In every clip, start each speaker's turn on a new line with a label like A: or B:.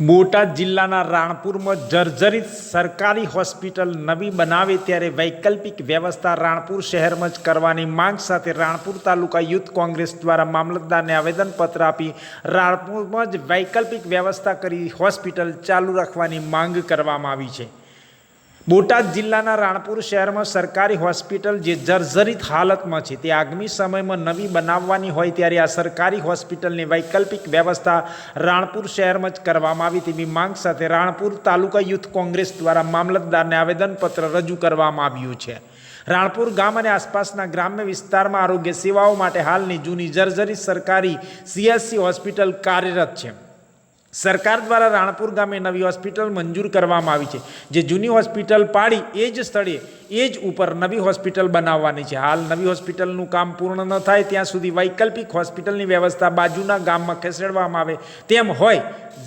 A: બોટાદ જિલ્લાના રાણપુરમાં જર્જરિત સરકારી હોસ્પિટલ નવી બનાવે ત્યારે વૈકલ્પિક વ્યવસ્થા રાણપુર શહેરમાં જ કરવાની માંગ સાથે રાણપુર તાલુકા યુથ કોંગ્રેસ દ્વારા મામલતદારને આવેદનપત્ર આપી રાણપુરમાં જ વૈકલ્પિક વ્યવસ્થા કરી હોસ્પિટલ ચાલુ રાખવાની માંગ કરવામાં આવી છે. બોટાદ જિલ્લાના રાણપુર શહેરમાં સરકારી હોસ્પિટલ જે જર્જરિત હાલતમાં છે તે આગામી સમયમાં નવી બનાવવાની હોય ત્યારે આ સરકારી હોસ્પિટલની વૈકલ્પિક વ્યવસ્થા રાણપુર શહેરમાં જ કરવામાં આવી તેવી માંગ સાથે રાણપુર તાલુકા યુથ કોંગ્રેસ દ્વારા મામલતદારને આવેદનપત્ર રજૂ કરવામાં આવ્યું છે. રાણપુર ગામ અને આસપાસના ગ્રામ્ય વિસ્તારમાં આરોગ્ય સેવાઓ માટે હાલની જૂની જર્જરિત સરકારી સીએસસી હોસ્પિટલ કાર્યરત છે. સરકાર દ્વારા રાણપુર ગામે નવી હોસ્પિટલ મંજૂર કરવામાં આવી છે. જે જૂની હોસ્પિટલ પાડી એ જ સ્થળે એ જ ઉપર નવી હોસ્પિટલ બનાવવાની છે. હાલ નવી હોસ્પિટલનું કામ પૂર્ણ ન થાય ત્યાં સુધી વૈકલ્પિક હોસ્પિટલની વ્યવસ્થા બાજુના ગામમાં ખસેડવામાં આવે તેમ હોય.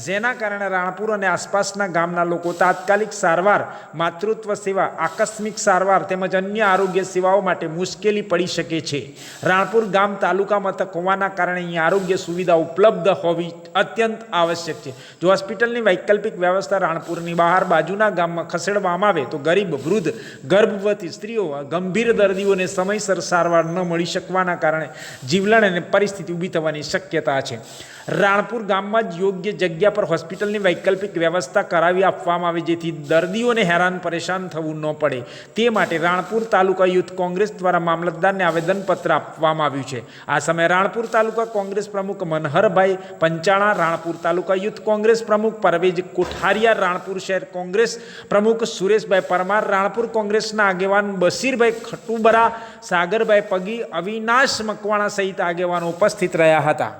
A: જેના કારણે રાણપુર અને આસપાસના ગામના લોકો તાત્કાલિક સારવાર, માતૃત્વ સેવા, આકસ્મિક સારવાર તેમજ અન્ય આરોગ્ય સેવાઓ માટે મુશ્કેલી પડી શકે છે. રાણપુર ગામ તાલુકા મથક હોવાના કારણે અહીં આરોગ્ય સુવિધા ઉપલબ્ધ હોવી અત્યંત આવશ્યક છે. જો હોસ્પિટલની વૈકલ્પિક વ્યવસ્થા રાણપુરની બહાર બાજુના ગામમાં ખસેડવામાં આવે તો ગરીબ, વૃદ્ધ, ગર્ભવતી સ્ત્રીઓ ગંભીર દર્દીઓને સમયસર સારવાર ન મળી શકવાના કારણે જીવલણ અને પરિસ્થિતિ ઊભી થવાની શક્યતા છે. રાણપુર ગામમાં જ યોગ્ય જગ્યા પર હોસ્પિટલની વૈકલ્પિક વ્યવસ્થા કરાવી આપવામાં આવે જેથી દર્દીઓને હેરાન પરેશાન થવું ન પડે. તે માટે રાણપુર તાલુકા યુથ કોંગ્રેસ દ્વારા મામલતદારને આવેદનપત્ર આપવામાં આવ્યું છે. આ સમયે રાણપુર તાલુકા કોંગ્રેસ પ્રમુખ મનહરભાઈ પંચાણા રાણપુર તાલુકા યુથ કોંગ્રેસ પ્રમુખ પરવેજ કોઠારિયા, રાણપુર શહેર કોંગ્રેસ પ્રમુખ સુરેશભાઈ પરમાર, રાણપુર કોંગ્રેસના આગેવાન બશીરભાઈ ખટુબરા, સાગરભાઈ પગી, અવિનાશ મકવાણા સહિત આગેવાનો ઉપસ્થિત રહ્યા હતા.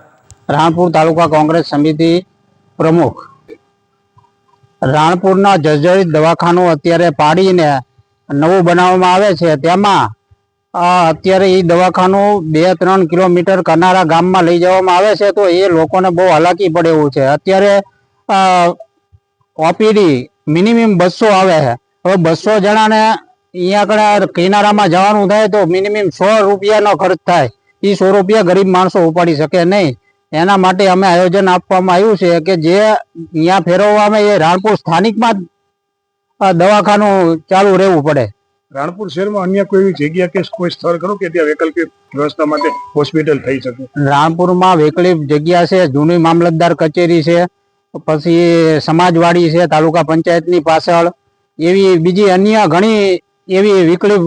B: રાણપુર તાલુકા કોંગ્રેસ સમિતિ પ્રમુખ. રાણપુરના જર્જરિત દવાખાનું અત્યારે પાડીને નવું બનાવવામાં આવે છે. તેમાં અત્યારે એ દવાખાનું બે ત્રણ કિલોમીટર કરનારા ગામમાં લઈ જવામાં આવે છે, તો એ લોકોને બહુ હાલાકી પડે એવું છે. અત્યારે ઓપીડી મિનિમમ બસો આવે છે. હવે બસો જણાને અહીંયા આગળ કિનારામાં જવાનું થાય તો મિનિમમ સો રૂપિયાનો ખર્ચ થાય. એ સો રૂપિયા ગરીબ માણસો ઉપાડી શકે નહીં. એના માટે અમે આયોજન આપવામાં આવ્યું છે કે જે અહીંયા ફેરવવામાં એ રાણપુર સ્થાનિકમાં દવાખાનું ચાલુ રહેવું પડે.
C: રાણપુર શહેરમાં અન્ય કોઈ એવી જગ્યા કે કોઈ સ્થળ ખરું કે ત્યાં વૈકલ્પિક વ્યવસ્થા માટે હોસ્પિટલ થઈ શકે?
B: રાણપુરમાં વૈકલ્પિક જગ્યા છે જૂની મામલતદાર કચેરી છે પછી સમાજવાડી છે તાલુકા પંચાયતની પાછળ એવી બીજી અન્ય ઘણી એવી વિકલ્પ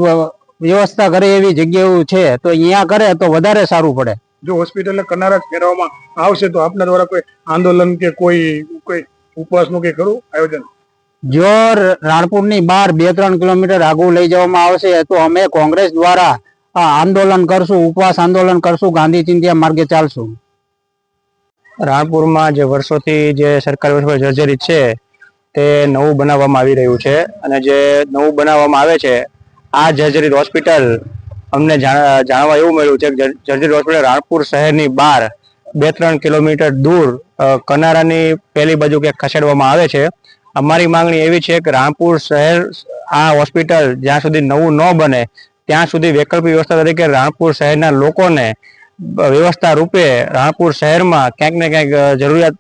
B: વ્યવસ્થા કરે એવી જગ્યાઓ છે. તો અહીંયા કરે તો વધારે સારું પડે.
C: જો હોસ્પિટલને કરનારા ફેરવવામાં આવશે તો આપના દ્વારા કોઈ આંદોલન કે કોઈ કોઈ ઉપવાસનું કે ખરું આયોજન?
B: જો રાણપુરની બહાર બે ત્રણ કિલોમીટર આગળ લઈ જવામાં આવશે, તો અમે કોંગ્રેસ દ્વારા આંદોલન કરશું, ઉપવાસ આંદોલન કરશું, ગાંધી ચિંધ્યા માર્ગે ચાલશું.
D: રાણપુરમાં જે વર્ષોથી જે સરકાર જર્જરિત છે, તે નવું બનાવવામાં આવી રહ્યું છે. અને જે નવું બનાવવામાં આવે છે, આ જર્જરિત હોસ્પિટલ અમને જાણ- જાણવા એવું મળ્યું છે કે જર- જર્જરિત હોસ્પિટલ રાણપુર શહેરની બહાર બે ત્રણ કિલોમીટર દૂર કનારાની પહેલી બાજુ ક્યાંક ખસેડવામાં આવે છે. અમારી માંગણી એવી છે કે રાણપુર શહેર આ હોસ્પિટલ જ્યાં સુધી નવું ન બને ત્યાં સુધી વૈકલ્પિક વ્યવસ્થા તરીકે રાણપુર શહેરના લોકોને વ્યવસ્થા રૂપે રાણપુર શહેરમાં ક્યાંક ને ક્યાંક જરૂરિયાત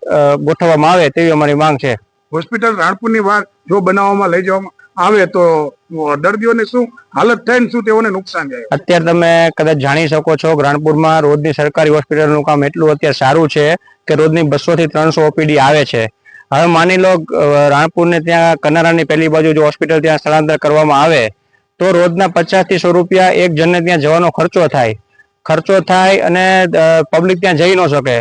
D: ગોઠવવામાં આવે તેવી અમારી માંગ છે.
C: હોસ્પિટલ રાણપુરની બહાર જો બનાવવામાં લઈ જવામાં આવે તો દર્દીઓને શું હાલત થાય ને શું તેઓને નુકસાન જાય?
D: અત્યારે તમે કદાચ જાણી શકો છો રાણપુરમાં રોજની સરકારી હોસ્પિટલનું કામ એટલું અત્યારે સારું છે કે રોજની બસો થી ત્રણસો ઓપીડી આવે છે. હવે માની લો રાણપુરને ત્યાં કનારાની પહેલી બાજુ જો હોસ્પિટલ ત્યાં સ્થળાંતર કરવામાં આવે, તો રોજના પચાસથી સો રૂપિયા એક જણને ત્યાં જવાનો ખર્ચો થાય. ખર્ચો થાય અને પબ્લિક ત્યાં જઈ ન શકે.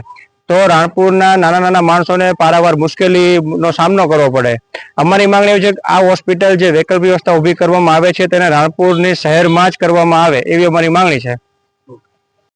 D: તો રાણપુરના નાના નાના માણસોને પારાવાર મુશ્કેલીનો સામનો કરવો પડે. અમારી માંગણી એવી છે કે આ હોસ્પિટલ જે વૈકલ્પિક વ્યવસ્થા ઊભી કરવામાં આવે છે, તેને રાણપુરની શહેરમાં જ કરવામાં આવે, એવી અમારી માંગણી છે.